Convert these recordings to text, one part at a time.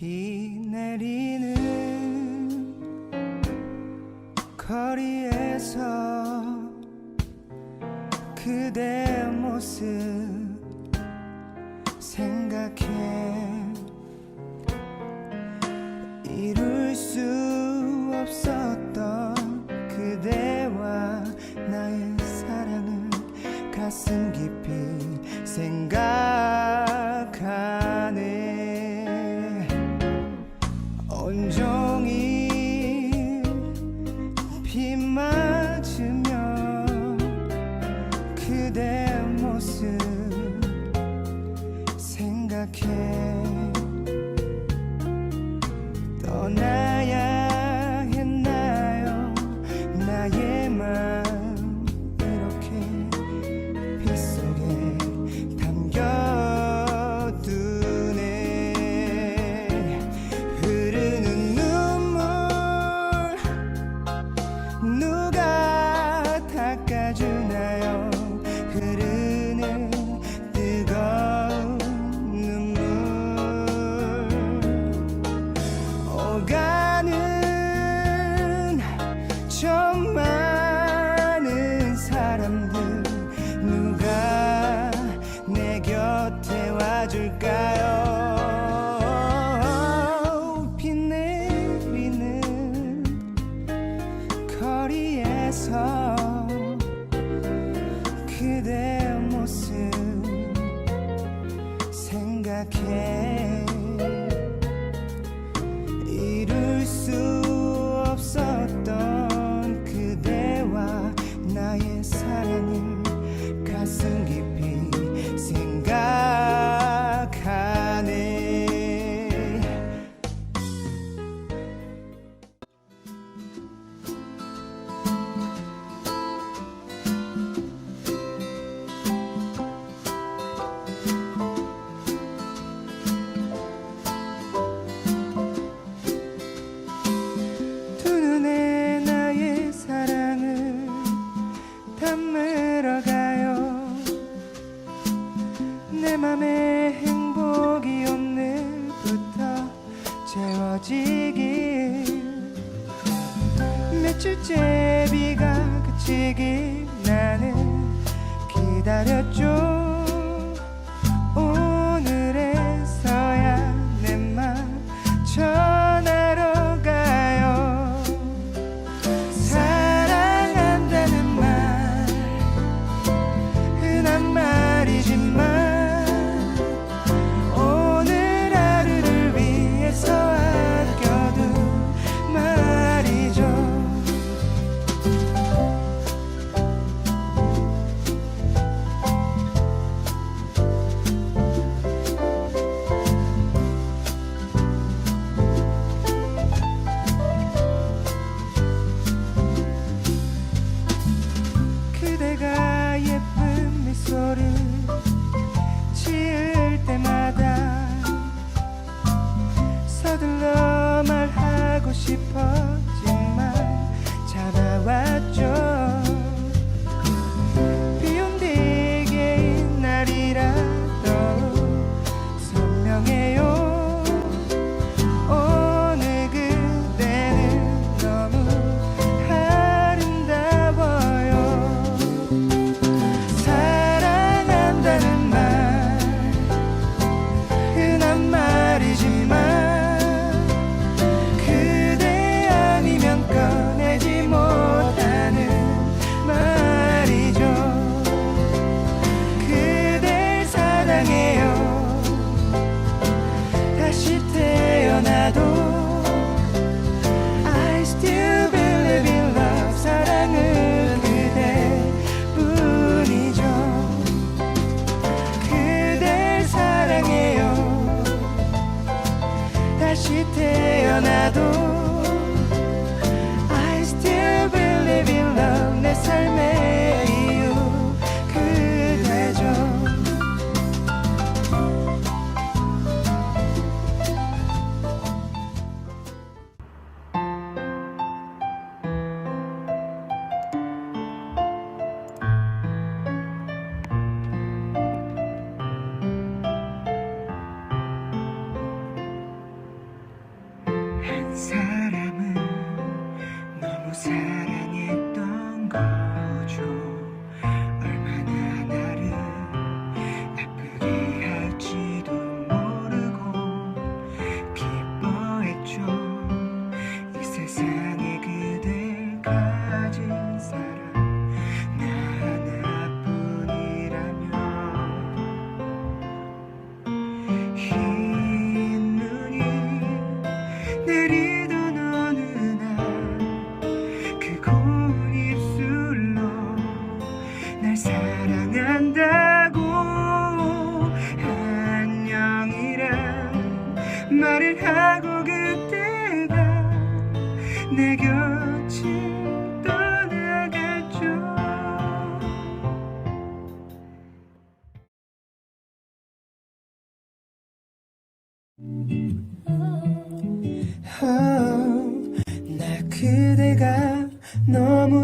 비 내리는 거리에서 그대 모습 생각해 이룰 수 없었던 그대와 나의 사랑을 가슴 깊이 생각 그대 모습 생각해. 떠나야 했나요? 나의 마음 이렇게 빗속에 담겨두네. 흐르는 눈물 물어가요. 내 맘에 행복이 오늘부터 채워지길. 며칠째 비가 그치길 나는 기다렸죠.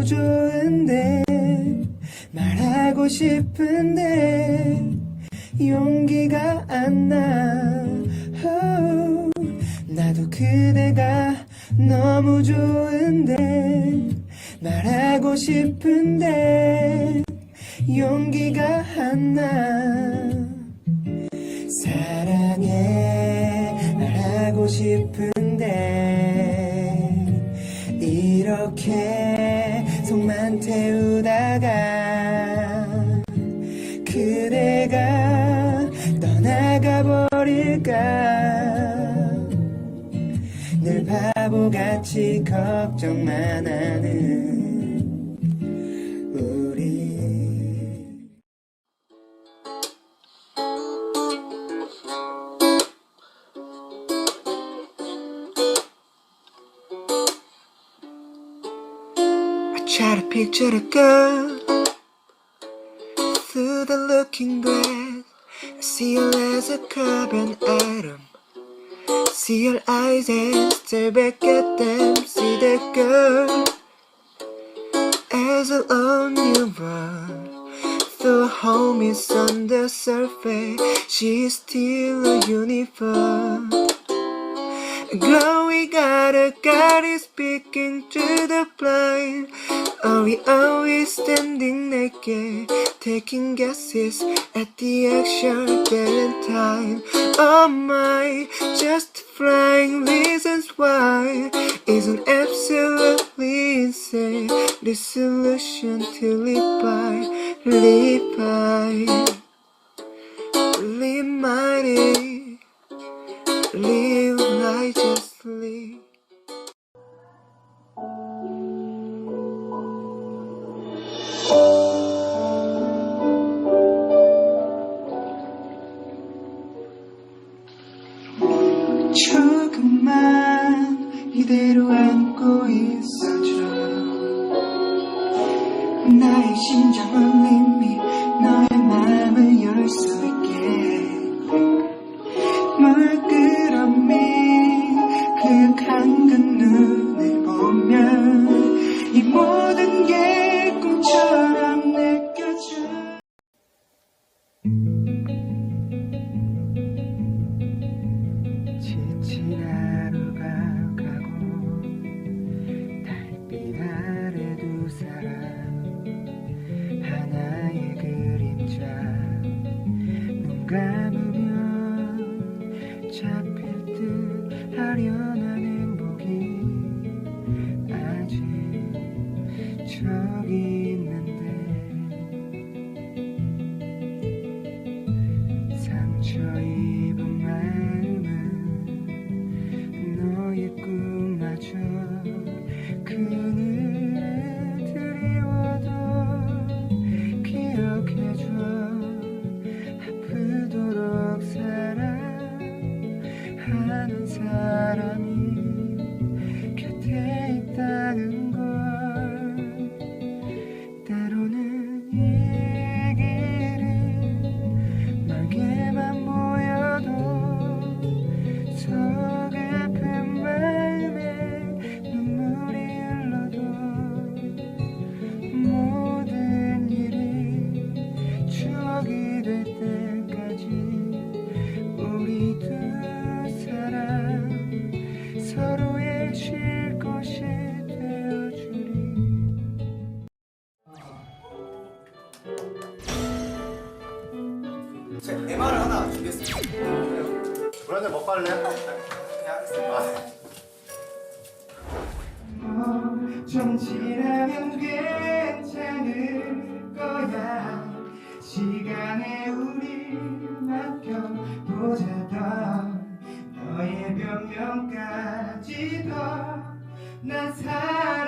좋은데 말하고 싶은데 용기가 안 나. 나도 그대가 너무 좋은데 말하고 싶은데 용기가 안 나. 사랑해 말하고 싶은데 이렇게 버릴까 늘 바보같이 걱정만 하는 우리 I try to picture the girl through the looking glass. Her as a carbon atom. See her eyes and stare back at them. See that girl as a lone new run. Though home is on the surface, she is still a uniform. Glowy got a God is speaking to the blind. We always standing naked, taking guesses at the actual Valentine? Oh my, just flying reasons why isn't absolutely insane. The solution to live by, live by, live mighty. Live righteously. ground. 제가 MR을 하나 주겠습니다. 브랜드 먹고 할래? 네, 그냥 하겠습니다. 아, 네. 좀 지나면 괜찮을 거야 시간에 우리 맡겨보자던 너의 변명까지도 난 사랑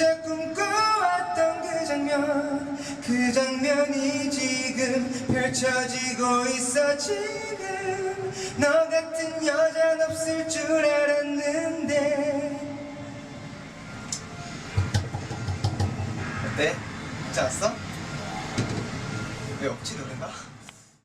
혼자 꿈꿔왔던 그 장면 그 장면이 지금 펼쳐지고 있어 지금 너 같은 여잔 없을 줄 알았는데 어때? 괜찮았어? 왜 억지 노래가?